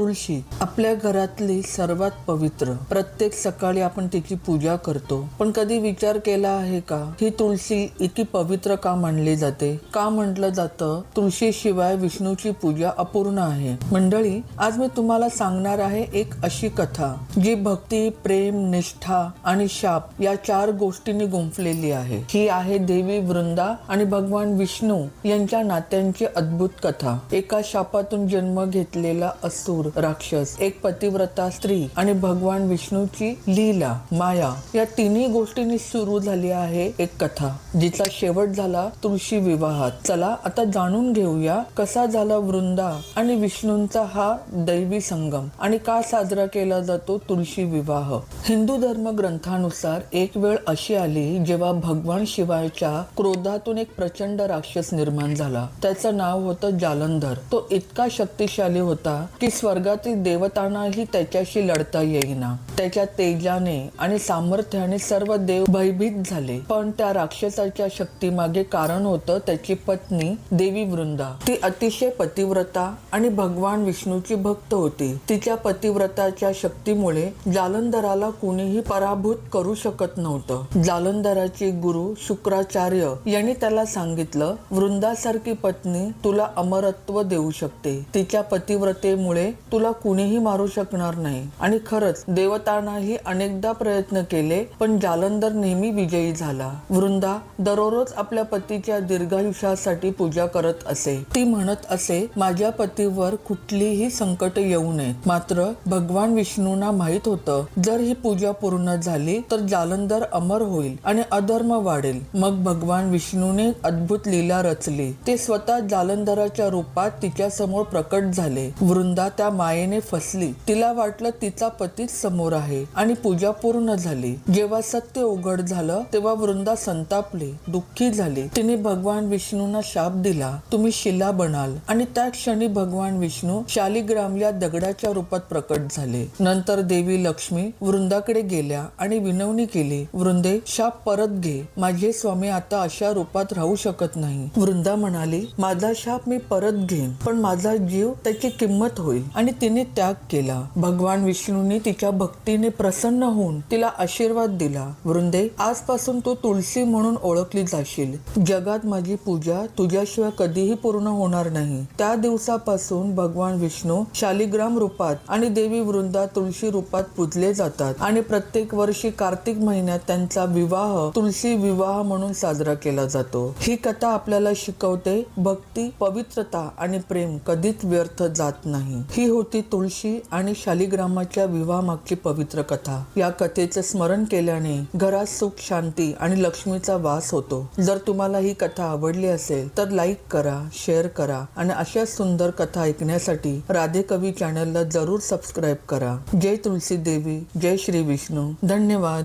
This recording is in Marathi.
तुळशी आपल्या घरातली सर्वात पवित्र. प्रत्येक सकाळी आपण तिची पूजा करतो. पण कधी विचार केला आहे का? ही तुळशी इतकी पवित्र का मानली जाते? का म्हटलं जातं? तुळशीशिवाय विष्णूची पूजा अपूर्ण आहे. मंडळी आज मी तुम्हाला सांगणार आहे एक अशी कथा जी भक्ती प्रेम निष्ठा आणि शाप या चार गोष्टींनी गुंफलेली आहे. ही आहे देवी वृंदा आणि भगवान विष्णू यांच्या नात्यांची अद्भुत कथा. एका शापातून जन्म घेतलेला असुर राक्षस एक पतिव्रता स्त्री आणि भगवान विष्णूची लीला माया या तिन्ही गोष्टींनी सुरू झाली आहे एक कथा जिचा शेवट झाला तुळशी विवाहात. चला आता जाणून घेऊया कसा झाला वृंदा आणि विष्णूंचा हा दैवी संगम आणि का साजरा केला जातो तुळशी विवाह. हिंदू धर्म ग्रंथानुसार एक वेळ अशी आली जेव्हा भगवान शिवायच्या क्रोधातून एक प्रचंड राक्षस निर्माण झाला. त्याचं नाव होतं जालंधर. तो इतका शक्तिशाली होता की स्वर्ग स्वर्गातील देवतांनाही त्याच्याशी लढता येईना. त्याच्या तेजाने आणि सामर्थ्याने सर्व देव भयभीत झाले. पण त्या राक्षसाच्या शक्ती मागे कारण होतं त्याची पत्नी देवी वृंदा. ती अतिशय पतिव्रता आणि भगवान विष्णूची भक्त होती. तिच्या पतिव्रताच्या शक्तीमुळे जालंधराला कुणीही पराभूत करू शकत नव्हतं. जालंधराचे गुरु शुक्राचार्य यांनी त्याला सांगितलं वृंदासारखी पत्नी तुला अमरत्व देऊ शकते. तिच्या पतिव्रतेमुळे तुला कुणीही मारू शकणार नाही. आणि खरंच देवतांनाही अनेकदा प्रयत्न केले पण जालंधर नेहमी विजयी झाला. वृंदा दररोज आपल्या पतीच्या दीर्घायुष्यासाठी पूजा करत असे. ती म्हणत असे माझ्या पतीवर कुठलीही संकट येऊ नयेत मात्र भगवान विष्णूंना माहीत होतं जर ही पूजा पूर्ण झाली तर जालंधर अमर होईल आणि अधर्म वाढेल. मग भगवान विष्णूने अद्भुत लीला रचली. ते स्वतः जालंधराच्या रूपात तिच्या समोर प्रकट झाले. वृंदा त्या मायेने फसली. तिला वाटलं तिचा पतीच समोर आहे आणि पूजा पूर्ण झाली. जेव्हा सत्य उघड झालं तेव्हा वृंदा संतापली. दुःखी झाली. तिने भगवान विष्णूंना शाप दिला. तुम्ही शिला बनाल. आणि त्या क्षणी भगवान विष्णू शालिग्रामल्या दगडाच्या रूपात प्रकट झाले. नंतर देवी लक्ष्मी वृंदाकडे गेल्या आणि विनवणी केली वृंदे शाप परत घे. माझे स्वामी आता अशा रूपात राहू शकत नाही. वृंदा म्हणाली माझा शाप मी परत घेईन पण माझा जीव त्याची किंमत होईल आणि आणि तिने त्याग केला. भगवान विष्णूने तिच्या भक्तीने प्रसन्न होऊन तिला आशीर्वाद दिला. वृंदे आजपासून तू तुलसी म्हणून ओळखली जाशील. जगात माझी पूजा तुझ्याशिवाय कधीही पूर्ण होणार नाही. त्या दिवसापासून भगवान विष्णू शालिग्राम रूपात आणि देवी वृंदा तुळशी रूपात पूजले जातात आणि प्रत्येक वर्षी कार्तिक महिन्यात त्यांचा विवाह तुलसी विवाह म्हणून साजरा केला जातो. ही कथा आपल्याला शिकवते भक्ती पवित्रता आणि प्रेम कधीच व्यर्थ जात नाही. ही होती तुळशी आणि शालिग्रामाच्या विवाहामागची पवित्र कथा. या कथेचं स्मरण केल्याने घरात सुख शांती आणि लक्ष्मीचा वास होतो. जर तुम्हाला ही कथा आवडली असेल तर लाईक करा शेअर करा आणि अशा सुंदर कथा ऐकण्यासाठी राधे कवी चॅनलला जरूर सबस्क्राईब करा. जय तुलसी देवी जय श्री विष्णू. धन्यवाद.